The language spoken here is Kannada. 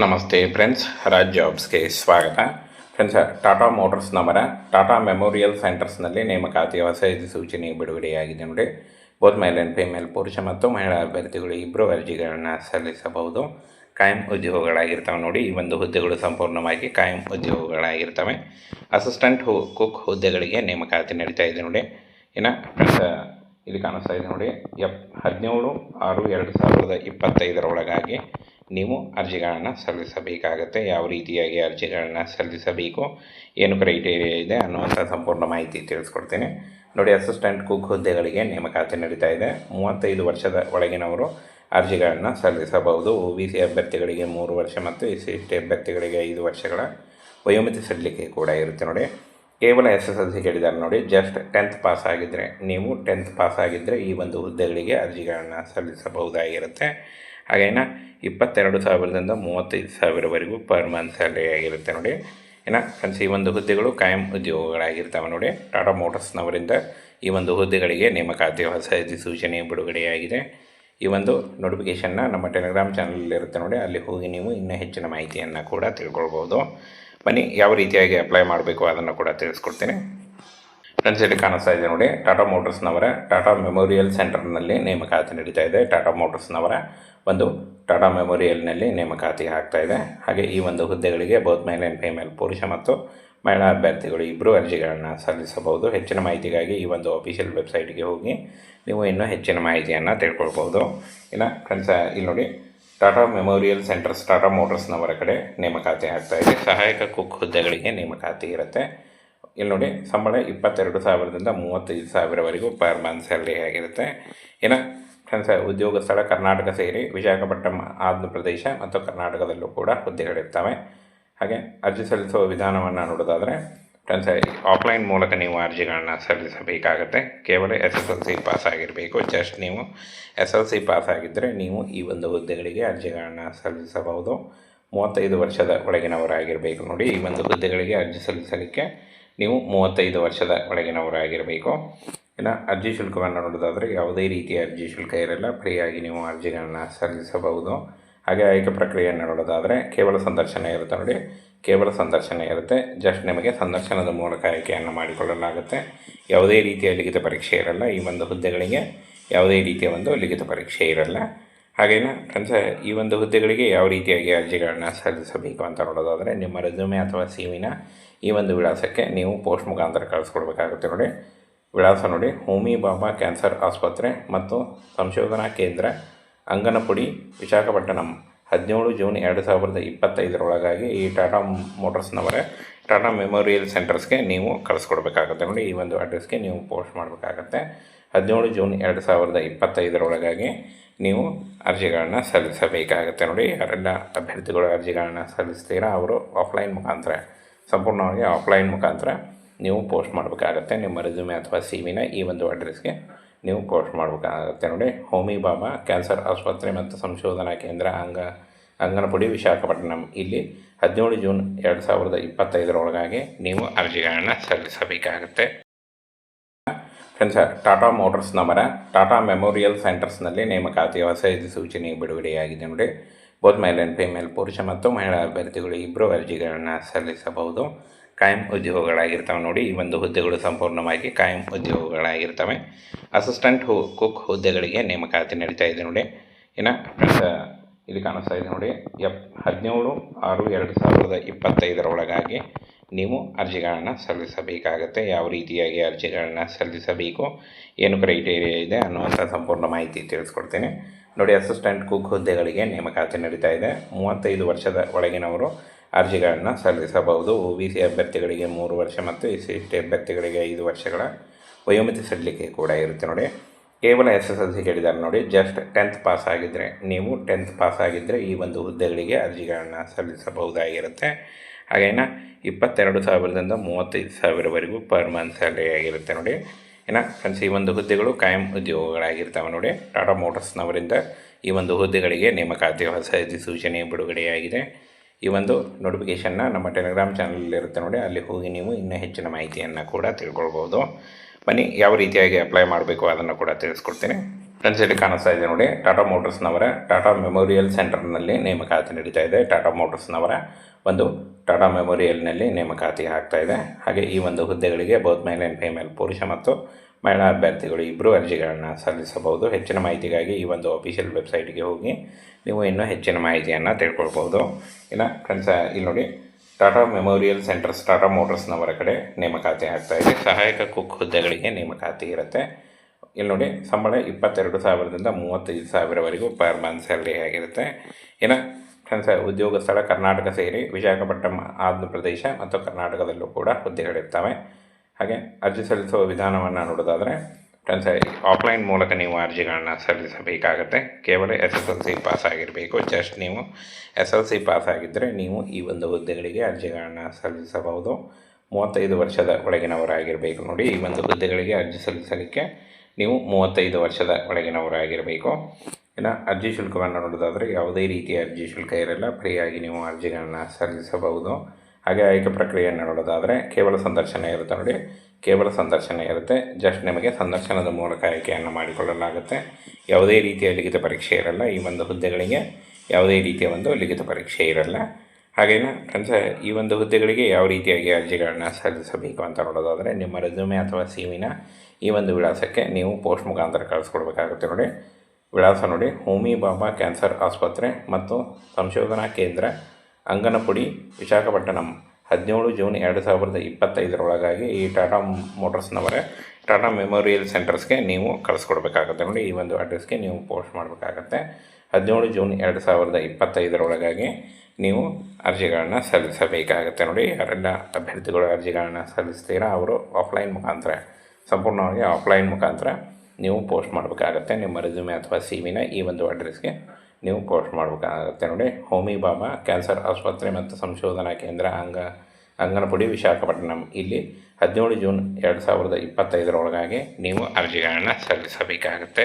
ನಮಸ್ತೆ ಫ್ರೆಂಡ್ಸ್ ರಾಜ್ ಜಾಬ್ಸ್ಗೆ ಸ್ವಾಗತ. ಫ್ರೆಂಡ್ಸ್, ಟಾಟಾ ಮೋಟರ್ಸ್ನವರ ಟಾಟಾ ಮೆಮೋರಿಯಲ್ ಸೆಂಟರ್ಸ್ನಲ್ಲಿ ನೇಮಕಾತಿ ಹೊಸ ಸೂಚನೆ ಬಿಡುಗಡೆಯಾಗಿದೆ ನೋಡಿ. ಬೋತ್ ಮೇಲ್ ಆ್ಯಂಡ್ ಫಿಮೇಲ್, ಪುರುಷ ಮತ್ತು ಮಹಿಳಾ ಅಭ್ಯರ್ಥಿಗಳು ಇಬ್ಬರು ಅರ್ಜಿಗಳನ್ನು ಸಲ್ಲಿಸಬಹುದು. ಕಾಯಂ ಉದ್ಯೋಗಗಳಾಗಿರ್ತವೆ ನೋಡಿ. ಈ ಒಂದು ಹುದ್ದೆಗಳು ಸಂಪೂರ್ಣವಾಗಿ ಕಾಯಂ ಉದ್ಯೋಗಗಳಾಗಿರ್ತವೆ. ಅಸಿಸ್ಟೆಂಟ್ ಹು ಕುಕ್ ಹುದ್ದೆಗಳಿಗೆ ನೇಮಕಾತಿ ನಡೀತಾ ಇದೆ ನೋಡಿ. ಇನ್ನು ಫ್ರೆಂಡ್ಸ್, ಇಲ್ಲಿ ಕಾಣಿಸ್ತಾ ಇದೆ ನೋಡಿ. ಎಪ್, ಹದಿನೇಳು ಆರು ಎರಡು ಸಾವಿರದ ಇಪ್ಪತ್ತೈದರ ಒಳಗಾಗಿ ನೀವು ಅರ್ಜಿಗಳನ್ನು ಸಲ್ಲಿಸಬೇಕಾಗತ್ತೆ, ಯಾವ ರೀತಿಯಾಗಿ ಅರ್ಜಿಗಳನ್ನು ಸಲ್ಲಿಸಬೇಕು, ಏನು ಕ್ರೈಟೇರಿಯಾ ಇದೆ ಅನ್ನುವಂಥ ಸಂಪೂರ್ಣ ಮಾಹಿತಿ ತಿಳಿಸ್ಕೊಡ್ತೀನಿ. ನೋಡಿ, ಅಸಿಸ್ಟೆಂಟ್ ಕುಕ್ ಹುದ್ದೆಗಳಿಗೆ ನೇಮಕಾತಿ ನಡೀತಾ ಇದೆ. ಮೂವತ್ತೈದು ವರ್ಷದ ಒಳಗಿನವರು ಅರ್ಜಿಗಳನ್ನು ಸಲ್ಲಿಸಬಹುದು. ಒ ಬಿ ಸಿ ಅಭ್ಯರ್ಥಿಗಳಿಗೆ ಮೂರು ವರ್ಷ ಮತ್ತು ಎಸ್ ಸಿ ಎಸ್ ಟಿ ಅಭ್ಯರ್ಥಿಗಳಿಗೆ ಐದು ವರ್ಷಗಳ ವಯೋಮಿತಿ ಸಡಿಲಿಕೆ ಕೂಡ ಇರುತ್ತೆ ನೋಡಿ. ಕೇವಲ ಎಸ್ ಎಸ್ ಎಲ್ ಸಿ ಕೇಳಿದ್ದಾರೆ ನೋಡಿ, ಜಸ್ಟ್ ಟೆಂತ್ ಪಾಸ್ ಆಗಿದ್ದರೆ ನೀವು ಟೆಂತ್ ಪಾಸ್ ಆಗಿದ್ದರೆ ಈ ಒಂದು ಹುದ್ದೆಗಳಿಗೆ ಅರ್ಜಿಗಳನ್ನು ಸಲ್ಲಿಸಬಹುದಾಗಿರುತ್ತೆ. ಹಾಗೇನ ಇಪ್ಪತ್ತೆರಡು ಸಾವಿರದಿಂದ ಮೂವತ್ತೈದು ಸಾವಿರವರೆಗೂ ಪರ್ ಮಂತ್ ಸ್ಯಾಲರಿ ಆಗಿರುತ್ತೆ ನೋಡಿ. ಏನ, ಫ್ರೆಂಡ್ಸ್, ಈ ಒಂದು ಹುದ್ದೆಗಳು ಕಾಯಂ ಉದ್ಯೋಗಗಳಾಗಿರ್ತಾವೆ ನೋಡಿ. ಟಾಟಾ ಮೋಟರ್ಸ್ನವರಿಂದ ಈ ಒಂದು ಹುದ್ದೆಗಳಿಗೆ ನೇಮಕಾತಿ, ಹೊಸ ಸೂಚನೆ ಬಿಡುಗಡೆಯಾಗಿದೆ. ಈ ಒಂದು ನೋಟಿಫಿಕೇಷನ್ನ ನಮ್ಮ ಟೆಲಿಗ್ರಾಮ್ ಚಾನಲಲ್ಲಿರುತ್ತೆ ನೋಡಿ. ಅಲ್ಲಿ ಹೋಗಿ ನೀವು ಇನ್ನೂ ಹೆಚ್ಚಿನ ಮಾಹಿತಿಯನ್ನು ಕೂಡ ತಿಳ್ಕೊಳ್ಬೋದು. ಬನ್ನಿ, ಯಾವ ರೀತಿಯಾಗಿ ಅಪ್ಲೈ ಮಾಡಬೇಕು ಅದನ್ನು ಕೂಡ ತಿಳಿಸ್ಕೊಡ್ತೀನಿ. ಫ್ರೆಂಡ್ಸ್ ಇಲ್ಲಿ ಕಾಣಿಸ್ತಾ ಇದೆ ನೋಡಿ. ಟಾಟಾ ಮೋಟರ್ಸ್ನವರ ಟಾಟಾ ಮೆಮೋರಿಯಲ್ ಸೆಂಟರ್ನಲ್ಲಿ ನೇಮಕಾತಿ ನಡೀತಾ ಇದೆ. ಟಾಟಾ ಮೋಟರ್ಸ್ನವರ ಒಂದು ಟಾಟಾ ಮೆಮೋರಿಯಲ್ನಲ್ಲಿ ನೇಮಕಾತಿ ಆಗ್ತಾ ಇದೆ. ಹಾಗೆ ಈ ಒಂದು ಹುದ್ದೆಗಳಿಗೆ ಬೌತ್ ಮೇಲ್ ಆ್ಯಂಡ್ ಫಿಮೇಲ್ ಪುರುಷ ಮತ್ತು ಮಹಿಳಾ ಅಭ್ಯರ್ಥಿಗಳು ಇಬ್ಬರು ಅರ್ಜಿಗಳನ್ನು ಸಲ್ಲಿಸಬಹುದು. ಹೆಚ್ಚಿನ ಮಾಹಿತಿಗಾಗಿ ಈ ಒಂದು ಅಫಿಷಿಯಲ್ ವೆಬ್ಸೈಟ್ಗೆ ಹೋಗಿ ನೀವು ಇನ್ನೂ ಹೆಚ್ಚಿನ ಮಾಹಿತಿಯನ್ನು ತಿಳ್ಕೊಳ್ಬೋದು ಇನ್ನು ಫ್ರೆಂಡ್ಸ್ ಇಲ್ಲಿ ನೋಡಿ. ಟಾಟಾ ಮೆಮೋರಿಯಲ್ ಸೆಂಟರ್ಸ್ ಟಾಟಾ ಮೋಟರ್ಸ್ನವರ ಕಡೆ ನೇಮಕಾತಿ ಆಗ್ತಾ ಇದೆ. ಸಹಾಯಕ ಕುಕ್ ಹುದ್ದೆಗಳಿಗೆ ನೇಮಕಾತಿ ಇರುತ್ತೆ. ಇಲ್ಲಿ ನೋಡಿ ಸಂಬಳ ಇಪ್ಪತ್ತೆರಡು ಸಾವಿರದಿಂದ ಮೂವತ್ತೈದು ಸಾವಿರವರೆಗೂ ಪರ್ ಮಂತ್ ಸ್ಯಾಲ್ರಿ ಆಗಿರುತ್ತೆ. ಇನ್ನು ಫ್ರೆಂಡ್ಸ್ ಉದ್ಯೋಗ ಸ್ಥಳ ಕರ್ನಾಟಕ ಸೇರಿ ವಿಶಾಖಪಟ್ಟಣಂ, ಆಂಧ್ರ ಪ್ರದೇಶ ಮತ್ತು ಕರ್ನಾಟಕದಲ್ಲೂ ಕೂಡ ಹುದ್ದೆಗಳಿರ್ತವೆ. ಹಾಗೆ ಅರ್ಜಿ ಸಲ್ಲಿಸುವ ವಿಧಾನವನ್ನು ನೋಡೋದಾದರೆ ಫ್ರೆಂಡ್ಸ್ ಆಫ್ಲೈನ್ ಮೂಲಕ ನೀವು ಅರ್ಜಿಗಳನ್ನ ಸಲ್ಲಿಸಬೇಕಾಗತ್ತೆ. ಕೇವಲ S S L C pass ಆಗಿರಬೇಕು. ಜಸ್ಟ್ ನೀವು ಎಸ್ ಎಲ್ ಸಿ ಪಾಸ್ ಆಗಿದ್ದರೆ ನೀವು ಈ ಒಂದು ಹುದ್ದೆಗಳಿಗೆ ಅರ್ಜಿಗಳನ್ನು ಸಲ್ಲಿಸಬಹುದು. ಮೂವತ್ತೈದು ವರ್ಷದ ಒಳಗಿನವರಾಗಿರಬೇಕು ನೋಡಿ ಈ ಒಂದು ಹುದ್ದೆಗಳಿಗೆ ಅರ್ಜಿ ಸಲ್ಲಿಸಲಿಕ್ಕೆ. ನೀವು ಮೂವತ್ತೈದು ವರ್ಷದ ಒಳಗಿನವರಾಗಿರಬೇಕು ಇನ್ನು ಅರ್ಜಿ ಶುಲ್ಕವನ್ನು ನೋಡೋದಾದರೆ ಯಾವುದೇ ರೀತಿಯ ಅರ್ಜಿ ಶುಲ್ಕ ಇರಲ್ಲ. ಫ್ರೀಯಾಗಿ ನೀವು ಅರ್ಜಿಗಳನ್ನು ಸಲ್ಲಿಸಬಹುದು. ಹಾಗೆ ಆಯ್ಕೆ ಪ್ರಕ್ರಿಯೆಯನ್ನು ನೋಡೋದಾದರೆ ಕೇವಲ ಸಂದರ್ಶನ ಇರುತ್ತೆ ನೋಡಿ. ಕೇವಲ ಸಂದರ್ಶನ ಇರುತ್ತೆ. ಜಸ್ಟ್ ನಿಮಗೆ ಸಂದರ್ಶನದ ಮೂಲಕ ಆಯ್ಕೆಯನ್ನು ಮಾಡಿಕೊಳ್ಳಲಾಗುತ್ತೆ. ಯಾವುದೇ ರೀತಿಯ ಲಿಖಿತ ಪರೀಕ್ಷೆ ಇರಲ್ಲ. ಈ ಒಂದು ಹುದ್ದೆಗಳಿಗೆ ಯಾವುದೇ ರೀತಿಯ ಒಂದು ಲಿಖಿತ ಪರೀಕ್ಷೆ ಇರಲ್ಲ. ಹಾಗೇನ? ಫ್ರೆಂಡ್ಸ್ ಈ ಒಂದು ಹುದ್ದೆಗಳಿಗೆ ಯಾವ ರೀತಿಯಾಗಿ ಅರ್ಜಿಗಳನ್ನು ಸಲ್ಲಿಸಬೇಕು ಅಂತ ನೋಡೋದಾದರೆ ನಿಮ್ಮ ರೆಸ್ಯೂಮೆ ಅಥವಾ ಸಿವಿನ ಈ ಒಂದು ವಿಳಾಸಕ್ಕೆ ನೀವು ಪೋಸ್ಟ್ ಮುಖಾಂತರ ಕಳಿಸ್ಕೊಡ್ಬೇಕಾಗುತ್ತೆ ನೋಡಿ. ವಿಳಾಸ ನೋಡಿ ಹೋಮಿ ಬಾಬಾ ಕ್ಯಾನ್ಸರ್ ಆಸ್ಪತ್ರೆ ಮತ್ತು ಸಂಶೋಧನಾ ಕೇಂದ್ರ, ಅಂಗನಪುಡಿ, ವಿಶಾಖಪಟ್ಟಣಂ. ಹದಿನೇಳು ಜೂನ್ ಎರಡು ಸಾವಿರದ ಇಪ್ಪತ್ತೈದರೊಳಗಾಗಿ ಈ ಟಾಟಾ ಮೋಟರ್ಸ್ನವರ ಟಾಟಾ ಮೆಮೋರಿಯಲ್ ಸೆಂಟರ್ಸ್ಗೆ ನೀವು ಕಳಿಸ್ಕೊಡ್ಬೇಕಾಗುತ್ತೆ ನೋಡಿ. ಈ ಒಂದು ಅಡ್ರೆಸ್ಗೆ ನೀವು ಪೋಸ್ಟ್ ಮಾಡಬೇಕಾಗತ್ತೆ. ಹದಿನೇಳು ಜೂನ್ ಎರಡು ಸಾವಿರದ ಇಪ್ಪತ್ತೈದರೊಳಗಾಗಿ ನೀವು ಅರ್ಜಿಗಳನ್ನು ಸಲ್ಲಿಸಬೇಕಾಗುತ್ತೆ ನೋಡಿ. ಯಾರೆಲ್ಲ ಅಭ್ಯರ್ಥಿಗಳು ಅರ್ಜಿಗಳನ್ನು ಸಲ್ಲಿಸ್ತೀರಾ ಅವರು ಆಫ್ಲೈನ್ ಮುಖಾಂತರ, ಸಂಪೂರ್ಣವಾಗಿ ಆಫ್ಲೈನ್ ಮುಖಾಂತರ ನೀವು ಪೋಸ್ಟ್ ಮಾಡಬೇಕಾಗತ್ತೆ. ನಿಮ್ಮ ರೆಸ್ಯೂಮೆ ಅಥವಾ ಸಿ ವಿನ ಈ ಒಂದು ಅಡ್ರೆಸ್ಗೆ ನೀವು ಪೋಸ್ಟ್ ಮಾಡಬೇಕಾಗತ್ತೆ ನೋಡಿ. ಹೋಮಿ ಬಾಬಾ ಕ್ಯಾನ್ಸರ್ ಆಸ್ಪತ್ರೆ ಮತ್ತು ಸಂಶೋಧನಾ ಕೇಂದ್ರ ಅಂಗ, ಅಂಗನಪುಡಿ ವಿಶಾಖಪಟ್ಟಣಂ. ಇಲ್ಲಿ ಹದಿನೇಳು ಜೂನ್ ಎರಡು ಸಾವಿರದ ಇಪ್ಪತ್ತೈದರೊಳಗಾಗಿ ನೀವು ಅರ್ಜಿಗಳನ್ನು ಸಲ್ಲಿಸಬೇಕಾಗತ್ತೆ. ಫ್ರೆಂಡ್ಸ್, ಟಾಟಾ ಮೋಟರ್ಸ್ನವರ ಟಾಟಾ ಮೆಮೋರಿಯಲ್ ಸೆಂಟರ್ಸ್ನಲ್ಲಿ ನೇಮಕಾತಿಯ ಹೊಸ ಸೂಚನೆ ಬಿಡುಗಡೆಯಾಗಿದೆ ನೋಡಿ. ಬೋತ್ ಮೇಲ್ ಆ್ಯಂಡ್ ಫಿಮೇಲ್ ಪುರುಷ ಮತ್ತು ಮಹಿಳಾ ಅಭ್ಯರ್ಥಿಗಳು ಇಬ್ಬರು ಅರ್ಜಿಗಳನ್ನು ಸಲ್ಲಿಸಬಹುದು. ಕಾಯಂ ಉದ್ಯೋಗಗಳಾಗಿರ್ತವೆ ನೋಡಿ. ಈ ಒಂದು ಹುದ್ದೆಗಳು ಸಂಪೂರ್ಣವಾಗಿ ಕಾಯಂ ಉದ್ಯೋಗಗಳಾಗಿರ್ತವೆ. ಅಸಿಸ್ಟೆಂಟ್ ಹು ಕುಕ್ ಹುದ್ದೆಗಳಿಗೆ ನೇಮಕಾತಿ ನಡೀತಾ ಇದೆ ನೋಡಿ. ಇನ್ನು ಇಲ್ಲಿ ಕಾಣಿಸ್ತಾ ಇದೆ ನೋಡಿ. ಎಪ್ ಹದಿನೇಳು ಆರು ಎರಡು ಸಾವಿರದ ಇಪ್ಪತ್ತೈದರ ಒಳಗಾಗಿ ನೀವು ಅರ್ಜಿಗಳನ್ನು ಸಲ್ಲಿಸಬೇಕಾಗತ್ತೆ, ಯಾವ ರೀತಿಯಾಗಿ ಅರ್ಜಿಗಳನ್ನು ಸಲ್ಲಿಸಬೇಕು, ಏನು ಕ್ರೈಟೇರಿಯಾ ಇದೆ ಅನ್ನುವಂಥ ಸಂಪೂರ್ಣ ಮಾಹಿತಿ ತಿಳಿಸ್ಕೊಡ್ತೀನಿ. ನೋಡಿ ಅಸಿಸ್ಟೆಂಟ್ ಕುಕ್ ಹುದ್ದೆಗಳಿಗೆ ನೇಮಕಾತಿ ನಡೀತಾ ಇದೆ. ಮೂವತ್ತೈದು ವರ್ಷದ ಒಳಗಿನವರು ಅರ್ಜಿಗಳನ್ನು ಸಲ್ಲಿಸಬಹುದು. ಒ ಬಿ ಸಿ ಅಭ್ಯರ್ಥಿಗಳಿಗೆ ಮೂರು ವರ್ಷ ಮತ್ತು ಎಸ್ ಸಿ ಟಿ ಅಭ್ಯರ್ಥಿಗಳಿಗೆ ಐದು ವರ್ಷಗಳ ವಯೋಮಿತಿ ಸಡಿಲಿಕೆ ಕೂಡ ಇರುತ್ತೆ ನೋಡಿ. ಕೇವಲ ಎಸ್ ಎಸ್ ಎಲ್ ಸಿ ಕೇಳಿದ್ದಾರೆ ನೋಡಿ ಜಸ್ಟ್ ಟೆಂತ್ ಪಾಸ್ ಆಗಿದ್ದರೆ ನೀವು ಟೆಂತ್ ಪಾಸ್ ಆಗಿದ್ದರೆ ಈ ಒಂದು ಹುದ್ದೆಗಳಿಗೆ ಅರ್ಜಿಗಳನ್ನು ಸಲ್ಲಿಸಬಹುದಾಗಿರುತ್ತೆ. ಹಾಗೇನ ಇಪ್ಪತ್ತೆರಡು ಸಾವಿರದಿಂದ ಮೂವತ್ತೈದು ಸಾವಿರವರೆಗೂ ಪರ್ ಮಂತ್ ಸ್ಯಾಲರಿ ಆಗಿರುತ್ತೆ ನೋಡಿ. ಏನ ಫ್ರೆಂಡ್ಸ್, ಈ ಒಂದು ಹುದ್ದೆಗಳು ಕಾಯಂ ಉದ್ಯೋಗಗಳಾಗಿರ್ತಾವೆ ನೋಡಿ. ಟಾಟಾ ಮೋಟರ್ಸ್ನವರಿಂದ ಈ ಒಂದು ಹುದ್ದೆಗಳಿಗೆ ನೇಮಕಾತಿ ಹೊಸ ಸೂಚನೆ ಬಿಡುಗಡೆಯಾಗಿದೆ. ಈ ಒಂದು ನೋಟಿಫಿಕೇಷನ್ನ ನಮ್ಮ ಟೆಲಿಗ್ರಾಮ್ ಚಾನಲಲ್ಲಿರುತ್ತೆ ನೋಡಿ. ಅಲ್ಲಿ ಹೋಗಿ ನೀವು ಇನ್ನೂ ಹೆಚ್ಚಿನ ಮಾಹಿತಿಯನ್ನು ಕೂಡ ತಿಳ್ಕೊಳ್ಬೋದು. ಬನ್ನಿ, ಯಾವ ರೀತಿಯಾಗಿ ಅಪ್ಲೈ ಮಾಡಬೇಕು ಅದನ್ನು ಕೂಡ ತಿಳಿಸ್ಕೊಡ್ತೀನಿ. ಫ್ರೆಂಡ್ಸ್, ಇಲ್ಲಿ ಕಾಣಿಸ್ತಾ ಇದೆ ನೋಡಿ. ಟಾಟಾ ಮೋಟರ್ಸ್ನವರ ಟಾಟಾ ಮೆಮೋರಿಯಲ್ ಸೆಂಟರ್ನಲ್ಲಿ ನೇಮಕಾತಿ ನಡೀತಾ ಇದೆ. ಟಾಟಾ ಮೋಟರ್ಸ್ನವರ ಒಂದು ಟಾಟಾ ಮೆಮೋರಿಯಲ್ನಲ್ಲಿ ನೇಮಕಾತಿ ಆಗ್ತಾಯಿದೆ ಹಾಗೆ ಈ ಒಂದು ಹುದ್ದೆಗಳಿಗೆ ಬೋತ್ ಮೇಲ್ ಆ್ಯಂಡ್ ಫೇಮೇಲ್ ಪುರುಷ ಮತ್ತು ಮಹಿಳಾ ಅಭ್ಯರ್ಥಿಗಳು ಇಬ್ಬರು ಅರ್ಜಿಗಳನ್ನು ಸಲ್ಲಿಸಬಹುದು. ಹೆಚ್ಚಿನ ಮಾಹಿತಿಗಾಗಿ ಈ ಒಂದು ಅಫಿಷಿಯಲ್ ವೆಬ್ಸೈಟ್ಗೆ ಹೋಗಿ ನೀವು ಇನ್ನೂ ಹೆಚ್ಚಿನ ಮಾಹಿತಿಯನ್ನು ತಿಳ್ಕೊಳ್ಬೋದು ಇನ್ನು ಫ್ರೆಂಡ್ಸ್ ಇಲ್ಲಿ ನೋಡಿ ಟಾಟಾ ಮೆಮೋರಿಯಲ್ ಸೆಂಟರ್ಸ್ ಟಾಟಾ ಮೋಟರ್ಸ್ನವರ ಕಡೆ ನೇಮಕಾತಿ ಆಗ್ತಾಯಿದೆ ಸಹಾಯಕ ಕುಕ್ ಹುದ್ದೆಗಳಿಗೆ ನೇಮಕಾತಿ ಇರುತ್ತೆ. ಇಲ್ಲಿ ನೋಡಿ, ಸಂಬಳ ಇಪ್ಪತ್ತೆರಡು ಸಾವಿರದಿಂದ ಮೂವತ್ತೈದು ಸಾವಿರವರೆಗೂ ಪರ್ ಮಂತ್ ಸ್ಯಾಲ್ರಿ ಆಗಿರುತ್ತೆ. ಇನ್ನು ಫ್ರೆಂಡ್ಸ್ ಉದ್ಯೋಗ, ಸ್ಥಳ, ಕರ್ನಾಟಕ ಸೇರಿ ವಿಶಾಖಪಟ್ಟಣಂ, ಆಂಧ್ರ ಪ್ರದೇಶ ಮತ್ತು ಕರ್ನಾಟಕದಲ್ಲೂ ಕೂಡ ಹುದ್ದೆಗಳಿರ್ತವೆ. ಹಾಗೆ ಅರ್ಜಿ ಸಲ್ಲಿಸುವ ವಿಧಾನವನ್ನು ನೋಡೋದಾದರೆ ಫ್ರೆಂಡ್ಸ್ ಆಫ್ಲೈನ್ ಮೂಲಕ ನೀವು ಅರ್ಜಿಗಳನ್ನು ಸಲ್ಲಿಸಬೇಕಾಗತ್ತೆ. ಕೇವಲ S S L C pass ಆಗಿರಬೇಕು. ಜಸ್ಟ್ ನೀವು ಎಸ್ ಎಲ್ ಸಿ ಪಾಸ್ ಆಗಿದ್ದರೆ ನೀವು ಈ ಒಂದು ಹುದ್ದೆಗಳಿಗೆ ಅರ್ಜಿಗಳನ್ನು ಸಲ್ಲಿಸಬಹುದು. ಮೂವತ್ತೈದು ವರ್ಷದ ಒಳಗಿನವರಾಗಿರಬೇಕು ನೋಡಿ, ಈ ಒಂದು ಹುದ್ದೆಗಳಿಗೆ ಅರ್ಜಿ ಸಲ್ಲಿಸಲಿಕ್ಕೆ ನೀವು ಮೂವತ್ತೈದು ವರ್ಷದ ಒಳಗಿನವರಾಗಿರಬೇಕು. ಇನ್ನು ಅರ್ಜಿ ಶುಲ್ಕವನ್ನು ನೋಡೋದಾದರೆ ಯಾವುದೇ ರೀತಿಯ ಅರ್ಜಿ ಶುಲ್ಕ ಇರಲ್ಲ. ಫ್ರೀಯಾಗಿ ನೀವು ಅರ್ಜಿಗಳನ್ನು ಸಲ್ಲಿಸಬಹುದು. ಹಾಗೆ ಆಯ್ಕೆ ಪ್ರಕ್ರಿಯೆಯನ್ನು ನೋಡೋದಾದರೆ ಕೇವಲ ಸಂದರ್ಶನ ಇರುತ್ತೆ ನೋಡಿ. ಕೇವಲ ಸಂದರ್ಶನ ಇರುತ್ತೆ. ಜಸ್ಟ್ ನಿಮಗೆ ಸಂದರ್ಶನದ ಮೂಲಕ ಆಯ್ಕೆಯನ್ನು ಮಾಡಿಕೊಳ್ಳಲಾಗುತ್ತೆ. ಯಾವುದೇ ರೀತಿಯ ಲಿಖಿತ ಪರೀಕ್ಷೆ ಇರಲ್ಲ. ಈ ಒಂದು ಹುದ್ದೆಗಳಿಗೆ ಯಾವುದೇ ರೀತಿಯ ಒಂದು ಲಿಖಿತ ಪರೀಕ್ಷೆ ಇರಲ್ಲ. ಹಾಗೇನ ಫ್ರೆಂಡ್ಸ್, ಈ ಒಂದು ಹುದ್ದೆಗಳಿಗೆ ಯಾವ ರೀತಿಯಾಗಿ ಅರ್ಜಿಗಳನ್ನು ಸಲ್ಲಿಸಬೇಕು ಅಂತ ನೋಡೋದಾದರೆ ನಿಮ್ಮ ರೆಸ್ಯೂಮೆ ಅಥವಾ ಸಿವಿನ ಈ ಒಂದು ವಿಳಾಸಕ್ಕೆ ನೀವು ಪೋಸ್ಟ್ ಮುಖಾಂತರ ಕಳಿಸ್ಕೊಡ್ಬೇಕಾಗುತ್ತೆ ನೋಡಿ. ವಿಳಾಸ ನೋಡಿ. ಹೋಮಿ ಬಾಬಾ ಕ್ಯಾನ್ಸರ್ ಆಸ್ಪತ್ರೆ ಮತ್ತು ಸಂಶೋಧನಾ ಕೇಂದ್ರ, ಅಂಗನಪುಡಿ, ವಿಶಾಖಪಟ್ಟಣಂ. ಹದಿನೇಳು ಜೂನ್ ಎರಡು ಸಾವಿರದ ಇಪ್ಪತ್ತೈದರೊಳಗಾಗಿ ಈ ಟಾಟಾ ಮೋಟರ್ಸ್ನವರ, ಟಾಟಾ ಮೆಮೋರಿಯಲ್ ಸೆಂಟರ್ಸ್ಗೆ ನೀವು ಕಳಿಸ್ಕೊಡ್ಬೇಕಾಗತ್ತೆ ನೋಡಿ. ಈ ಒಂದು ಅಡ್ರೆಸ್ಗೆ ನೀವು ಪೋಸ್ಟ್ ಮಾಡಬೇಕಾಗತ್ತೆ. ಹದಿನೇಳು ಜೂನ್ ಎರಡು ಸಾವಿರದ ಇಪ್ಪತ್ತೈದರೊಳಗಾಗಿ ನೀವು ಅರ್ಜಿಗಳನ್ನು ಸಲ್ಲಿಸಬೇಕಾಗತ್ತೆ ನೋಡಿ. ಯಾರೆಲ್ಲ ಅಭ್ಯರ್ಥಿಗಳು ಅರ್ಜಿಗಳನ್ನು ಸಲ್ಲಿಸ್ತೀರಾ? ಅವರು ಆಫ್ಲೈನ್ ಮುಖಾಂತರ, ಸಂಪೂರ್ಣವಾಗಿ ಆಫ್ಲೈನ್ ಮುಖಾಂತರ ನೀವು ಪೋಸ್ಟ್ ಮಾಡಬೇಕಾಗತ್ತೆ. ನಿಮ್ಮ ರೆಸ್ಯೂಮೆ ಅಥವಾ ಸಿ ವಿನ ಈ ಒಂದು ಅಡ್ರೆಸ್ಗೆ ನೀವು ಪೋಸ್ಟ್ ಮಾಡಬೇಕಾಗತ್ತೆ ನೋಡಿ. ಹೋಮಿ ಬಾಬಾ, ಕ್ಯಾನ್ಸರ್ ಆಸ್ಪತ್ರೆ ಮತ್ತು ಸಂಶೋಧನಾ ಕೇಂದ್ರ ಅಂಗ ಅಂಗನಪುಡಿ ವಿಶಾಖಪಟ್ಟಣಂ. ಇಲ್ಲಿ ಹದಿನೇಳು ಜೂನ್ ಎರಡು ಸಾವಿರದ ಇಪ್ಪತ್ತೈದರೊಳಗಾಗಿ ನೀವು ಅರ್ಜಿಗಳನ್ನು ಸಲ್ಲಿಸಬೇಕಾಗತ್ತೆ.